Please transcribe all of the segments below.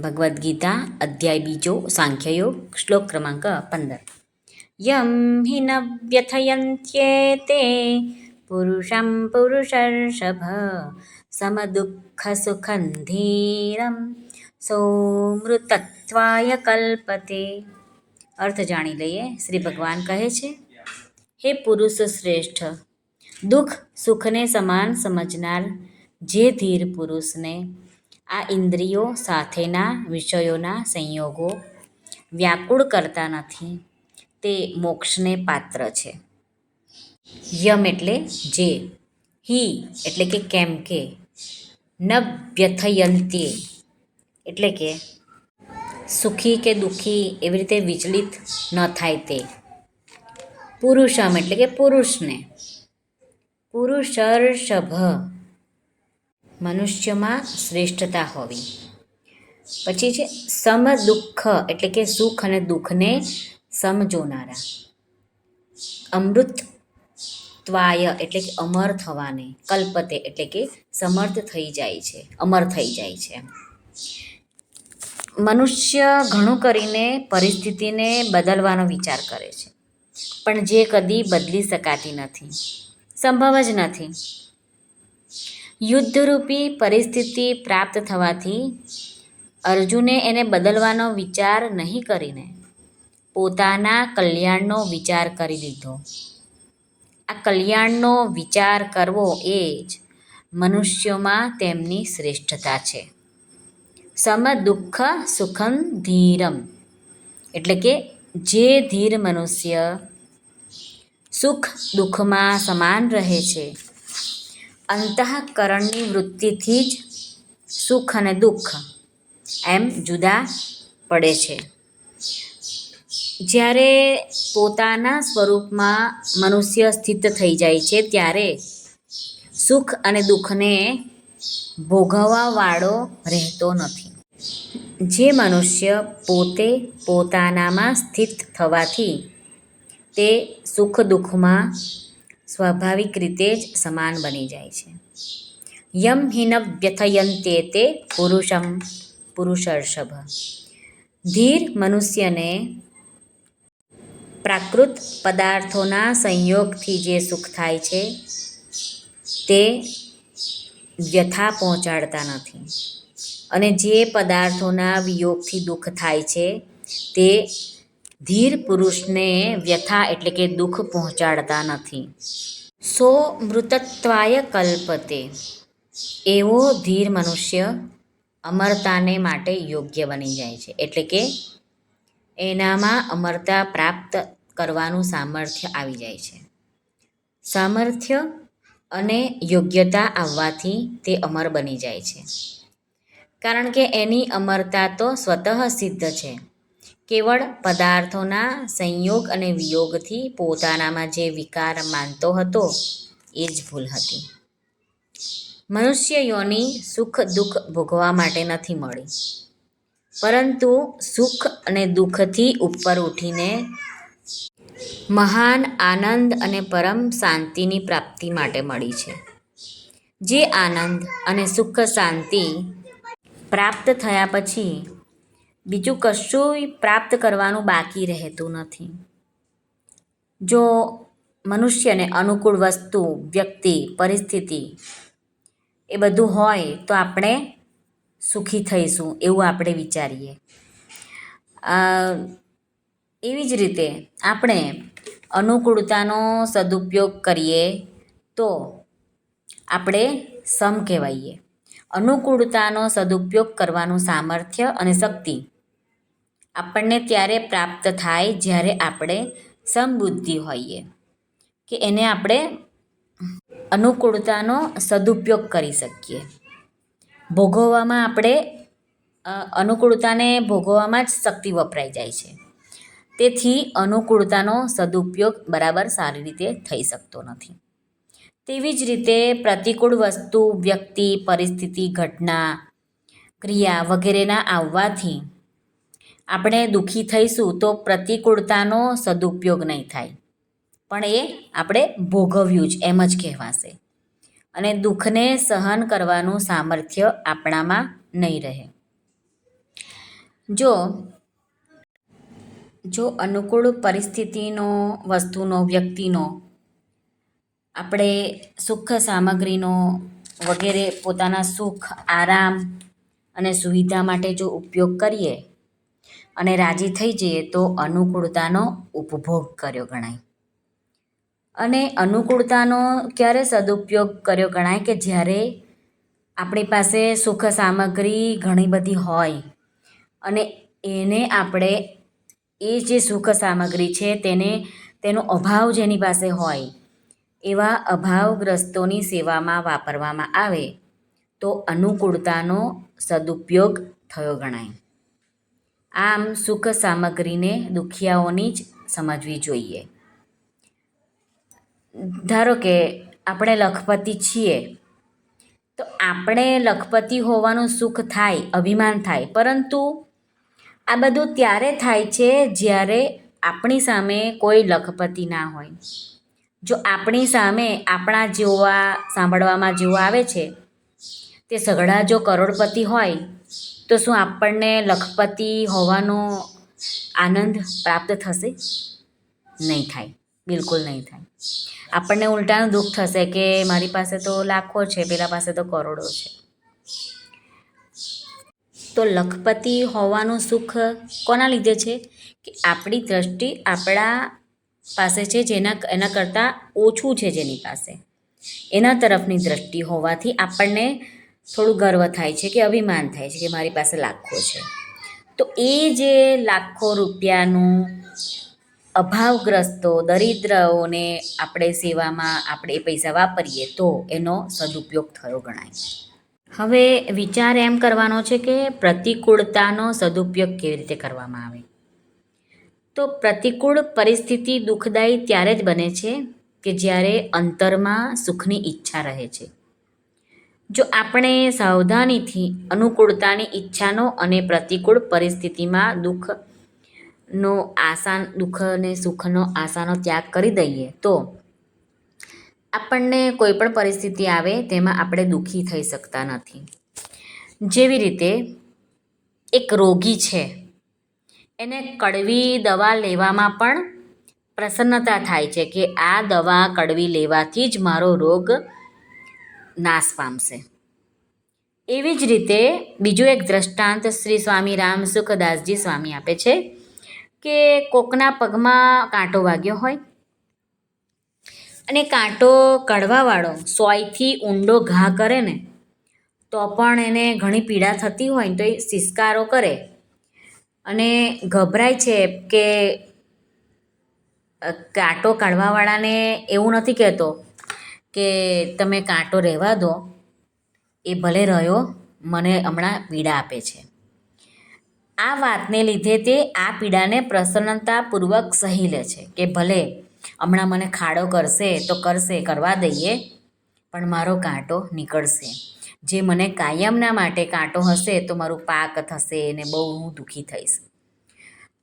ભગવદ્ ગીતા અધ્યાય બીજો સાંખ્યયોગ શ્લોક ક્રમાંક પંદર યમ હિ ન વ્યથયન્ત્યેતે પુરુષમ પુરુષર્ષભ સમદુઃખ સુખં ધીરમ સૌમૃતત્વાય કલ્પતે અર્થ જાણી લઈએ શ્રી ભગવાન કહે છે, હે પુરુષ શ્રેષ્ઠ, દુઃખ સુખને સમાન સમજનાર જે ધીર પુરુષને આ ઇન્દ્રિયો સાથેના વિષયોના સંયોગો વ્યાકુળ કરતા નથી. તે મોક્ષને પાત્ર છે. યમ એટલે જે, હિ એટલે કે કેમ કે, ન વ્યથયંતે એટલે કે સુખી કે દુઃખી એવી રીતે વિચલિત ન થાય તે. પુરુષમ એટલે કે પુરુષને. પુરુષર્ષભ મનુષ્યમાં શ્રેષ્ઠતા હોવી. પછી છે સમ દુઃખ, એટલે કે સુખ અને દુઃખને સમજોનારા. અમૃત ત્વાય એટલે કે અમર થવાને, કલ્પતે, એટલે કે સમર્થ થઈ જાય છે, અમર થઈ જાય છે. મનુષ્ય ઘણું કરીને પરિસ્થિતિને બદલવાનો વિચાર કરે છે. પણ જે કદી બદલી શકાતી નથી. સંભવ જ નથી. યુદ્ધરૂપી પરિસ્થિતિ પ્રાપ્ત થવાથી અર્જુને એને બદલવાનો વિચાર નહીં કરીને પોતાના કલ્યાણનો વિચાર કરી લીધો આ કલ્યાણનો વિચાર કરવો એ જ મનુષ્યોમાં તેમની શ્રેષ્ઠતા છે. સમ દુઃખ સુખમ ધીરમ. એટલે કે જે ધીર મનુષ્ય સુખ દુઃખમાં સમાન રહે છે અંતઃકરણની વૃત્તિથી જ સુખ અને દુઃખ એમ જુદા પડે છે. જ્યારે પોતાના સ્વરૂપમાં મનુષ્ય સ્થિત થઈ જાય છે, ત્યારે સુખ અને દુઃખને ભોગવવાવાળો રહેતો નથી. જે મનુષ્ય પોતે પોતાનામાં સ્થિત થવાથી તે સુખ દુઃખમાં સ્વાભાવિક રીતે જ સમાન બની જાય છે. યમ હિન વ્યથયંતે તે પુરુષમ, પુરુષર્ષભ. ધીર મનુષ્યને પ્રાકૃત પદાર્થોના સંયોગથી જે સુખ થાય છે, તે વ્યથા પહોંચાડતા નથી. અને જે પદાર્થોના વિયોગથી દુઃખ થાય છે, તે ધીર પુરુષને વ્યથા એટલે કે દુઃખ પહોંચાડતા નથી. સો મૃતત્વાય કલ્પતે. એવો ધીર મનુષ્ય અમરતાને માટે યોગ્ય બની જાય છે. એટલે કે એનામાં અમરતા પ્રાપ્ત કરવાનું સામર્થ્ય આવી જાય છે. સામર્થ્ય અને યોગ્યતા આવવાથી તે અમર બની જાય છે. કારણ કે એની અમરતા તો સ્વતઃ સિદ્ધ છે. કેવળ પદાર્થોના સંયોગ અને વિયોગથી પોતાનામાં જે વિકાર માનતો હતો, એ જ ભૂલ હતી. મનુષ્ય યોની સુખ દુઃખ ભોગવા માટે નથી મળી. પરંતુ સુખ અને દુઃખથી ઉપર ઉઠીને મહાન આનંદ અને પરમ શાંતિની પ્રાપ્તિ માટે મળી છે. જે આનંદ અને સુખ શાંતિ પ્રાપ્ત થયા પછી બીજું કશું પ્રાપ્ત કરવાનું બાકી રહેતું નથી. જો મનુષ્યને અનુકૂળ વસ્તુ, વ્યક્તિ, પરિસ્થિતિ એ બધું હોય તો આપણે સુખી થઈશું એવું આપણે વિચારીએ. એવી જ રીતે આપણે અનુકૂળતાનો સદુપયોગ કરીએ તો આપણે સમ કહેવાઈએ. અનુકૂળતાનો સદુપયોગ કરવાનું સામર્થ્ય અને શક્તિ આપણને ત્યારે પ્રાપ્ત થાય જ્યારે આપણે સમબુદ્ધિ હોઈએ કે એને આપણે અનુકૂળતાનો સદુપયોગ કરી શકીએ. ભોગવવામાં આપણે અનુકૂળતાને ભોગવવામાં જ શક્તિ વપરાઈ જાય છે. તેથી અનુકૂળતાનો સદુપયોગ બરાબર સારી રીતે થઈ શકતો નથી. તેવી જ રીતે પ્રતિકૂળ વસ્તુ, વ્યક્તિ, પરિસ્થિતિ, ઘટના, ક્રિયા વગેરેના આવવાથી આપણે દુઃખી થઈશું તો પ્રતિકૂળતાનો સદુપયોગ નહીં થાય. પણ એ આપણે ભોગવ્યું જ, એમ જ કહેવાશે. અને દુઃખને સહન કરવાનું સામર્થ્ય આપણામાં નહીં રહે. જો જો અનુકૂળ પરિસ્થિતિનો, વસ્તુનો, વ્યક્તિનો આપણે સુખ સામગ્રીનો વગેરે પોતાના સુખ, આરામ અને સુવિધા માટે જો ઉપયોગ કરીએ અને રાજી થઈ જઈએ તો અનુકૂળતાનો ઉપભોગ કર્યો ગણાય. અને અનુકૂળતાનો ક્યારે સદુપયોગ કર્યો ગણાય કે જ્યારે આપણી પાસે સુખ સામગ્રી ઘણી બધી હોય અને એને આપણે એ જે સુખ સામગ્રી છે તેને, તેનો અભાવ જેની પાસે હોય એવા અભાવગ્રસ્તોની સેવામાં વાપરવામાં આવે તો અનુકૂળતાનો સદુપયોગ થયો ગણાય. આમ સુખ સામગ્રીને દુખિયાઓની જ સમજવી જોઈએ. ધારો કે આપણે લખપતિ છીએ, તો આપણે લખપતિ હોવાનું સુખ થાય, અભિમાન થાય, પરંતુ આ બધું ત્યારે થાય છે જ્યારે આપણી સામે કોઈ લખપતિ ના હોય. જો આપણી સામે આપણા જેવા સાંભળવામાં જેવો આવે છે, તે સઘળા જો કરોડપતિ હોય તો શું આપણને લખપતિ હોવાનો આનંદ પ્રાપ્ત થશે? નહીં થાય. બિલકુલ નહીં થાય. આપણને ઉલટાનું દુઃખ થશે કે મારી પાસે તો લાખો છે, પેલા પાસે તો કરોડો છે. તો લખપતિ હોવાનું સુખ કોના લીધે છે? કે આપણી દ્રષ્ટિ આપણા પાસે છે, જેના એના કરતાં ઓછું છે જેની પાસે. એના તરફની દ્રષ્ટિ હોવાથી આપણને થોડું ગર્વ થાય છે કે અભિમાન થાય છે કે મારી પાસે લાખો છે. તો એ જે લાખો રૂપિયાનું અભાવગ્રસ્તો દરિદ્રઓને આપણે સેવામાં આપણે એ પૈસા વાપરીએ તો એનો સદુપયોગ થયો ગણાય. હવે વિચાર એમ કરવાનો છે કે પ્રતિકૂળતાનો સદુપયોગ કેવી રીતે કરવામાં આવે? તો પ્રતિકૂળ પરિસ્થિતિ દુઃખદાયી ત્યારે જ બને છે કે જ્યારે અંતરમાં સુખની ઈચ્છા રહે છે. જો આપણે સાવધાનીથી અનુકૂળતાની ઈચ્છાનો અને પ્રતિકૂળ પરિસ્થિતિમાં દુઃખનો આસાન દુઃખ અને સુખનો આશાનો ત્યાગ કરી દઈએ, તો આપણને કોઈ પણ પરિસ્થિતિ આવે તેમાં આપણે દુઃખી થઈ શકતા નથી. જેવી રીતે એક રોગી છે, એને કડવી દવા લેવામાં પણ પ્રસન્નતા થાય છે કે આ દવા કડવી લેવાથી જ મારો રોગ નાશ પામશે. એવી જ રીતે બીજું એક દ્રષ્ટાંત શ્રી સ્વામી રામ સુખદાસજી સ્વામી આપે છે કે કોકના પગમાં કાંટો વાગ્યો હોય અને કાંટો કડવાવાળો સોયથી ઊંડો ઘા કરે ને, તો પણ એને ઘણી પીડા થતી હોય ને તો એ સિસકારો કરે. અને ગભરાય છે કે કાંટો કાઢવાવાળાને એવું નથી કહેતો કે તમે કાંટો રહેવા દો, એ ભલે રહ્યો, મને હમણાં પીડા આપે છે. આ વાતને લીધે તે આ પીડાને પ્રસન્નતાપૂર્વક સહી લે છે કે ભલે હમણાં મને ખાડો કરશે તો કરશે, કરવા દઈએ, પણ મારો કાંટો નીકળશે. જે મને કાયમના માટે કાંટો હશે તો મારું પાક થશે અને બહુ હું દુઃખી થઈશ.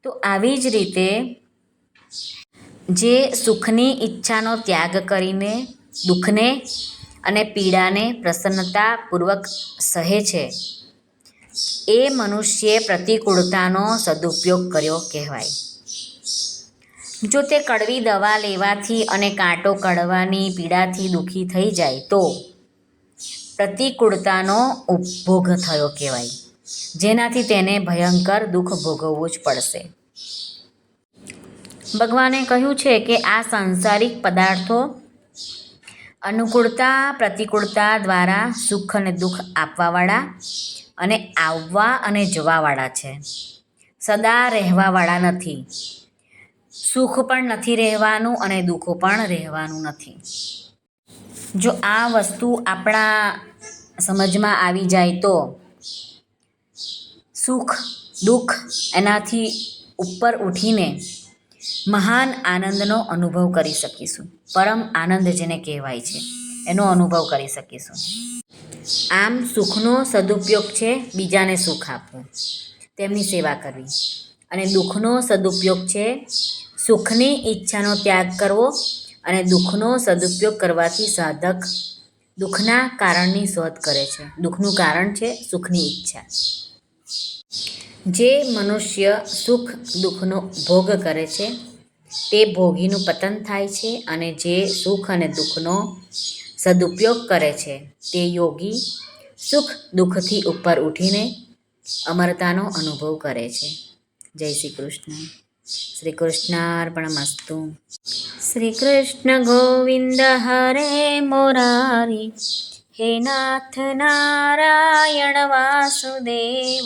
તો આવી જ રીતે જે સુખની ઈચ્છાનો ત્યાગ કરીને દુઃખને અને પીડાને પ્રસન્નતાપૂર્વક સહે છે. એ મનુષ્યે પ્રતિકૂળતાનો સદુપયોગ કર્યો કહેવાય. જો તે કડવી દવા લેવાથી અને કાંટો કડવાની પીડાથી દુઃખી થઈ જાય, તો પ્રતિકૂળતાનો ઉપભોગ થયો કહેવાય. જેનાથી તેને ભયંકર દુઃખ ભોગવવું જ પડશે. ભગવાને કહ્યું છે કે આ સાંસારિક પદાર્થો અનુકૂળતા, પ્રતિકૂળતા દ્વારા સુખ અને દુઃખ આપવાવાળા અને આવવા અને જવાવાળા છે. સદા રહેવાવાળા નથી. સુખ પણ નથી રહેવાનું અને દુઃખ પણ રહેવાનું નથી. જો આ વસ્તુ આપણા સમજમાં આવી જાય તો સુખ, દુઃખ એનાથી ઉપર ઉઠીને મહાન આનંદનો અનુભવ કરી શકીશું. પરમ આનંદ જેને કહેવાય છે, એનો અનુભવ કરી શકીશું. આમ સુખનો સદુપયોગ છે, બીજાને સુખ આપવું. તેમની સેવા કરવી. અને દુઃખનો સદુપયોગ છે, સુખની ઈચ્છાનો ત્યાગ કરવો અને દુઃખનો સદુપયોગ કરવાથી સાધક દુઃખના કારણની શોધ કરે છે. દુઃખનું કારણ છે સુખની ઈચ્છા. જે મનુષ્ય સુખ દુઃખનો ભોગ કરે છે, તે ભોગીનું પતન થાય છે અને જે સુખ અને દુઃખનો સદુપયોગ કરે છે, તે યોગી સુખ દુઃખથી ઉપર ઉઠીને અમરતાનો અનુભવ કરે છે. જય શ્રી કૃષ્ણ. શ્રી કૃષ્ણાર્પણમસ્તુ શ્રી કૃષ્ણ ગોવિંદ હરે મોરારી. હે નાથ નારાયણ વાસુદેવ.